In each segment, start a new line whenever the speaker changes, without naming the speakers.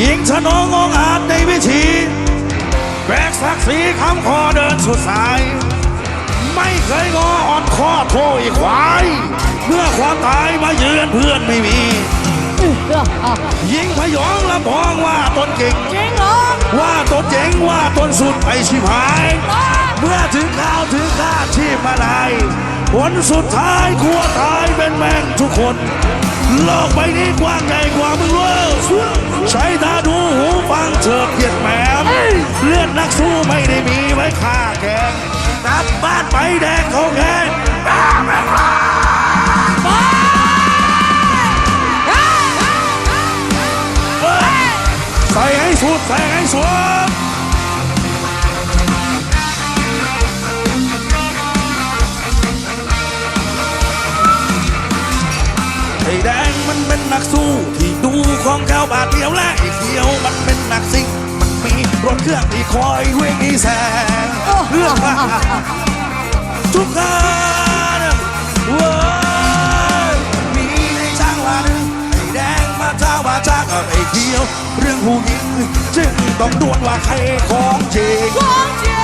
ยิงชนององอาจในวิธีแบกศักดิ์ศรีคำคอเดินสุดสาย ไม่เคยงออ่อนข้อโทษอีกควาย เมื่อความตายมาเยือนเพื่อนไม่มียิงพยองและพองว่าตนเก่ง
จริงเหรอ
ว่าตนเจ๋งว่าตนสุดไปชิบหาย เมื่อถึงข่าวถึงข้าชีพมาได้ผลสุดท้ายกลัวตายเป็นแม่งทุกคน โลกใบนี้กว้างใหญ่กว่ามึงเว้ยใช้ ไม่ได้มีไว้ฆ่าแกงกลับบ้านไปแดงเขาแกงใส่ให้สุดใส่ให้สุดไอ้แดงมันเป็นนักสู้ที่ดูของเขาบาดเดียวและไอ้เขียวมันเป็นนักซิ่ง มี รถเครื่องที่คอยวิ่งอีแสงเรื่องทุกการเว้ยมีในช่างว่าหนึ่งไอ้แดงมาเจ้ามาจ้ากับไอ้เขียว เรื่องผู้หญิงจึงต้องดวลว่าใครของจริง
ของจริง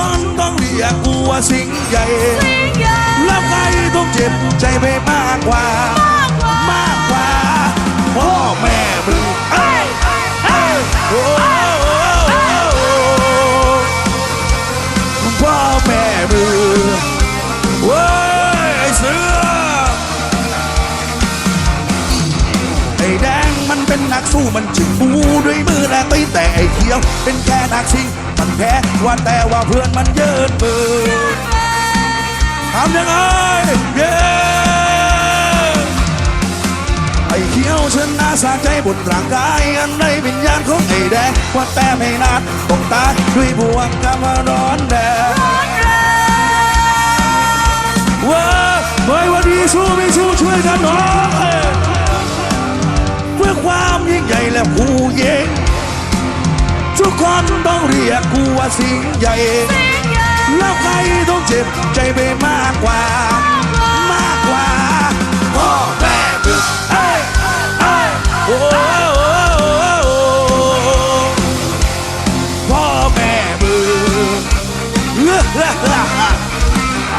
คนต้องเรียกกูว่าสิ่งใหญ่
จริงใหญ่
แล้วใครต้องเจ็บใจไปมากกว่า มากกว่าพ่อแม่มึงเอ้ยเอ้ยโอ้พ่อแม่มึงเว้ยไอ้เสือไอ้แดงมันเป็นนักสู้มันจึงบูด้วยมือและตีแต่ไอ้เขียว เป็นแค่นักชิงมันแพ้ ว่าแต่ว่าเพื่อนมันเยินมือทำยังไงเย้ไอ้เขียวชนะสาใจบนร่างกายอันในวิญญาณของไอ้แดงว่าแต่ไม่นานต้องตายด้วยบ่วงกำมร้อนแดงว้าเฮ้ยวันดีสู้ไม่สู้ช่วยกันหน่อยเพื่อความยิ่งใหญ่และผู้เย่งทุกคนต้องเรียก สิ่งใหญ่แล้วใครต้องเจ็บใจไปมากกว่า มากกว่าพ่อแม่มึงเอ้ยเอ้ยโอ้โอ้พ่อแม่มึง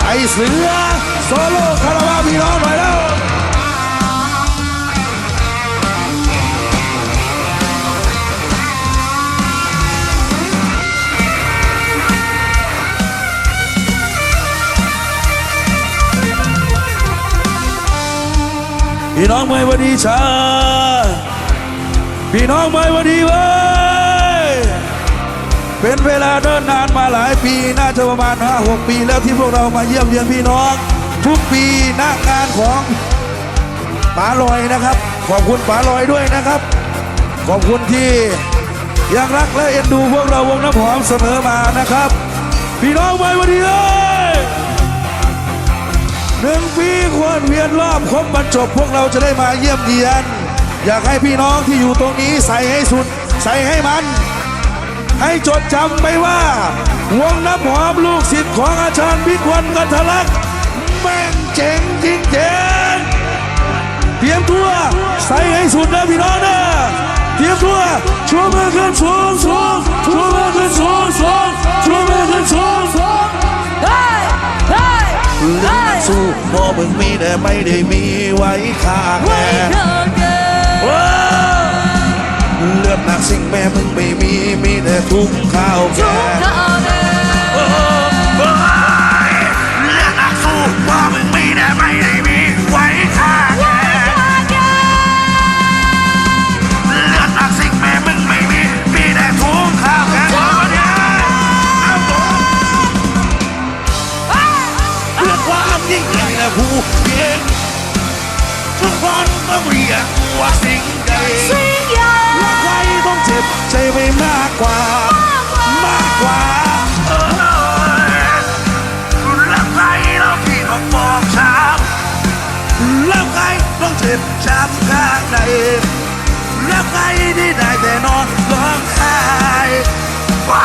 ไอเสือโซโล่คาราบาพี่น้องหน่อยแล้ว พี่น้องไม่วันดีจ้าพี่น้องไม่วันดีเว้ยเป็นเวลาเดินนานมาหลายปีน่าจะประมาณห้าหกปีแล้วที่พวกเรามาเยี่ยมเยียนพี่น้อง ทุกปีหน้างานของป๋าลอยนะครับ ขอบคุณป๋าลอยด้วยนะครับ ขอบคุณที่ยังรักและเอ็นดูพวกเราวงน้ำหอมเสมอมานะครับ พี่น้องไม่วันดีเอ้ย หนึ่งปีควรเวียนรอบครบบรรจบพวกเราจะได้มาเยี่ยมเยียน อยากให้พี่น้องที่อยู่ตรงนี้ใส่ให้สุด ใส่ให้มัน ให้จดจำไปว่า วงน้ำหอมลูกศิษย์ของอาจารย์พิกวันกันทะลักแม่งเจ๋งจริงเจ๋งเตรียมตัวใส่ให้สุดนะพี่น้องนะเตรียมตัวชูมือขึ้นสูงสูงชูมือ มมึงมีแต่ไม่ได้มีไว้ฆ่าแก
ไม่เกินเกิน
ว้าวเลือดนักสิ่งแม่มึงไม่มีมีแต่ทุกข์ข้าวแก เจ็บช้ำข้างในแล้วใครที่ได้แต่นอนร้องไห้ว้